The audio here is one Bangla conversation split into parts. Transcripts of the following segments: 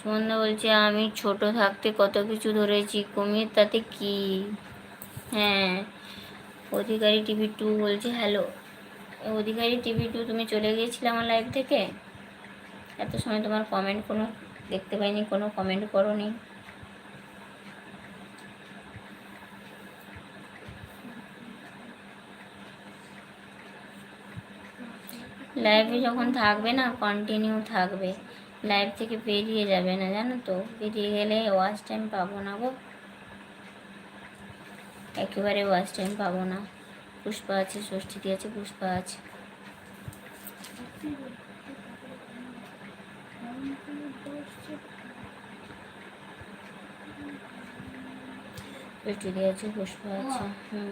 সুমনদা বলছে, আমি ছোট থাকতে কত কিছু ধরেছি, কুমির তাতে কি? হ্যাঁ অধিকারী টিভি টু বলছে, হ্যালো, অধিকারী টিভি টু, তুমি চলে গিয়েছিলে আমার লাইভ থেকে? এত সময় তোমার কমেন্ট কোনো, দেখতে পাইনি, কোনো কমেন্ট করো নি লাইভে যখন থাকবে না কন্টিনিউ থাকবে। লাইভ থেকে বেরিয়ে যাবে না, জানো তো? বেরিয়ে গেলে ওয়াচ টাইম পাবো না গো। একেবারে ওয়াচ টাইম পাবো না। পুষ্পা আছে ষষ্ঠীতি আছে পুষ্পা আছে। আছে পুষ্পা আছে। হুম।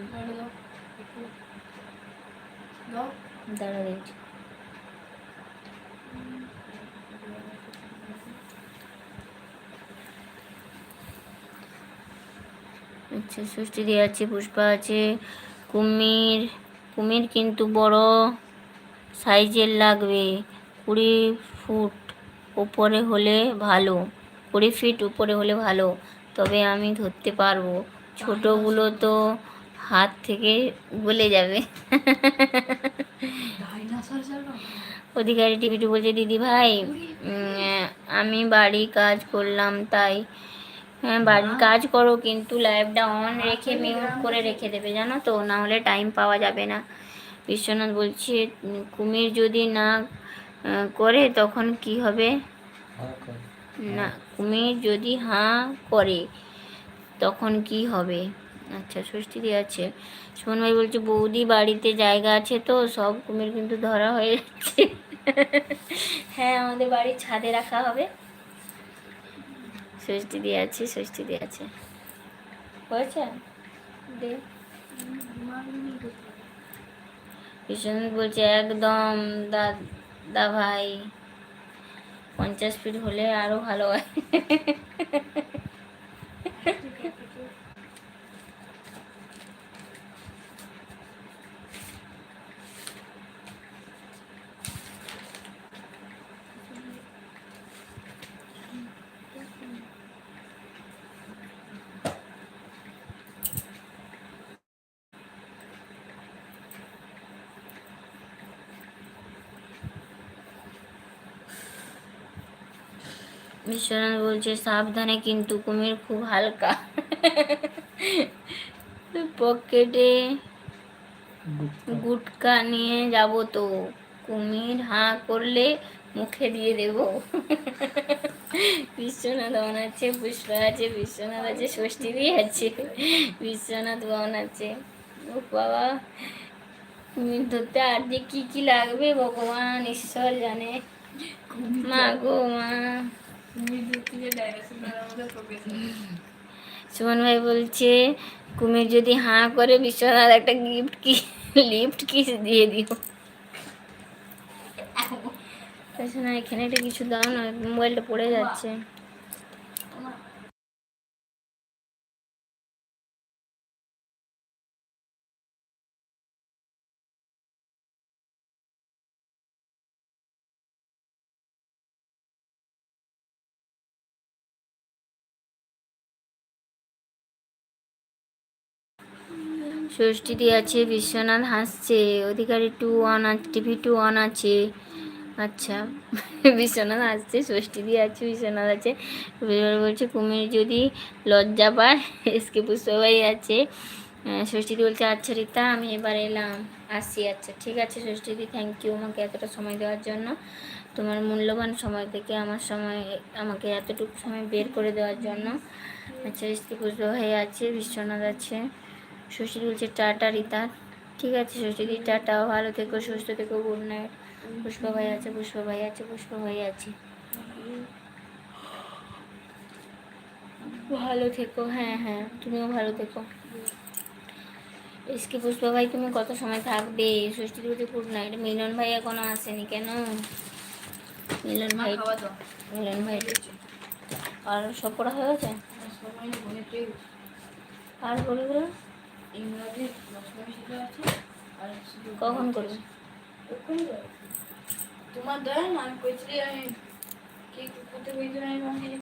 দাঁড়া দেখছি। আচ্ছা ষষ্ঠী দিয়ে আছে পুষ্পা আছে কুমির কুমির কিন্তু বড় সাইজের লাগবে কুড়ি ফুট উপরে হলে ভালো কুড়ি ফিট উপরে হলে ভালো তবে আমি ধরতে পারব। ছোটোগুলো তো হাত থেকে গলে যাবে। অধিকারী টিভিটি বলছে দিদি ভাই আমি বাড়ি কাজ করলাম তাই হ্যাঁ বাড়ির কাজ করো, কিন্তু লাইভটা অন রেখে মিউট করে রেখে দেবে, জানো তো? না হলে টাইম পাওয়া যাবে না। বিশ্বনাথ বলছে, কুমির যদি না করে, তখন কি হবে? না, কুমির যদি হাঁ করে, তখন কি হবে? আচ্ছা ষষ্ঠী দিয়ে আছে। সুমন ভাই বলছে, বৌদি বাড়িতে জায়গা আছে তো, সব কুমির কিন্তু ধরা হয়ে যাচ্ছে। হ্যাঁ আমাদের বাড়ির ছাদে রাখা হবে। ষষ্ঠী দিয়ে আছে, ষষ্ঠী দিয়ে আছে। হয়েছে বিশ্বনাথ বলছে, একদম দা দা ভাই। পঞ্চাশ ফিট হলে আরও ভালো হয়। বিশ্বনাথ বলছে সাবধানে কিন্তু কুমির খুব হালকা। পকেটে গুটকা। নিয়ে যাব তো। কুমির হাঁ করলে মুখে দিয়ে দেব। বিশ্বনাথ বন আছে পুষ্পা আছে বিশ্বনাথ আছে ষষ্ঠীরই আছে বিশ্বনাথ বন আছে। ও বাবা কুমির ধরতে আর যে কি কি লাগবে ভগবান ঈশ্বর জানে। মা গো মা। সুমন ভাই বলছে কুমির যদি হাঁ করে বিশ্বনাথ একটা গিফট কি লিফট কি দিয়ে দিও। না এখানে একটা কিছু দাও না মোবাইলটা পড়ে যাচ্ছে। ষষ্ঠীটি আছে বিশ্বনাথ হাসছে, অধিকারী টু ওয়ান আছে টিভি টু ওয়ান আছে। আচ্ছা বিশ্বনাথ হাসছে ষষ্ঠীদি আছে বিশ্বনাথ আছে। বলছে, কুমির যদি লজ্জা পায়, এসকে পুষ্পভাই আছে। ষষ্ঠীদি বলছে আচ্ছা রীতা, আমি এবার এলাম। আসছি আচ্ছা ঠিক আছে ষষ্ঠীদি থ্যাংক ইউ আমাকে এতটা সময় দেওয়ার জন্য। তোমার মূল্যবান সময় থেকে আমার সময়, আমাকে এতটুকু সময় বের করে দেওয়ার জন্য। আচ্ছা এসকে পুষ্পভাই আছে, বিশ্বনাথ আছে। ষষ্ঠী বলছে টাটা রিতা। ঠিক আছে ষষ্ঠী টাটাও। ভালো থেকো সুস্থ থেকো গুড নাইট পুষ্পা ভাই আছে পুষ্পা ভাই আছে পুষ্পা ভাই আছে। ভালো থেকো হ্যাঁ হ্যাঁ তুমিও ভালো থেকো। এসকে পুষ্পা ভাই তুমি কত সময় থাকবে? ষষ্ঠী বলছে গুড নাইট মিলন ভাই এখনও আসেনি কেন? মিলন ভাই মিলন ভাই আর সব পড়া হয়ে গেছে? আর বলিগুলো কখন করবে? তোমার দয়া না আমি কইছি আমি কি করতে কইছি আমি